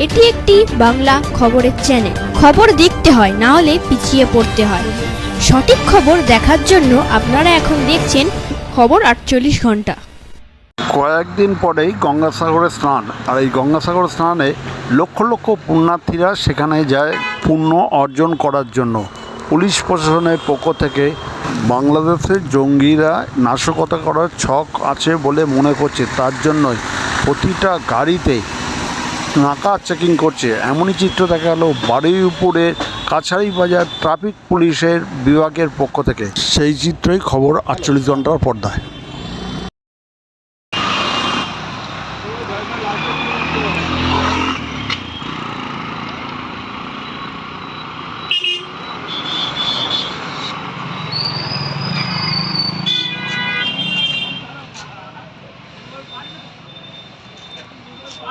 এটি একটি বাংলা খবরের চ্যানেল খবর দেখতে হয়, না হলে পিছিয়ে পড়তে হয়। সঠিক খবর দেখার জন্য আপনারা এখন দেখছেন খবর আটচল্লিশ ঘণ্টা। কয়েকদিন পরেই গঙ্গাসাগরে স্নান। আর এই গঙ্গাসাগর স্নানে লক্ষ লক্ষ পুণ্যার্থীরা সেখানে যায় পুণ্য অর্জন করার জন্য। পুলিশ প্রশাসনের পক্ষ থেকে বাংলাদেশের জঙ্গিরা নাশকতা করার ছক আছে বলে মনে করছে। তার জন্যই প্রতিটা গাড়িতে নাকা চেকিং করছে। এমনই চিত্র দেখা গেল উপরে কাছারি বাজার ট্রাফিক পুলিশের বিভাগের পক্ষ থেকে। সেই চিত্রই খবর আটচল্লিশ ঘণ্টার পর্দায়।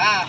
à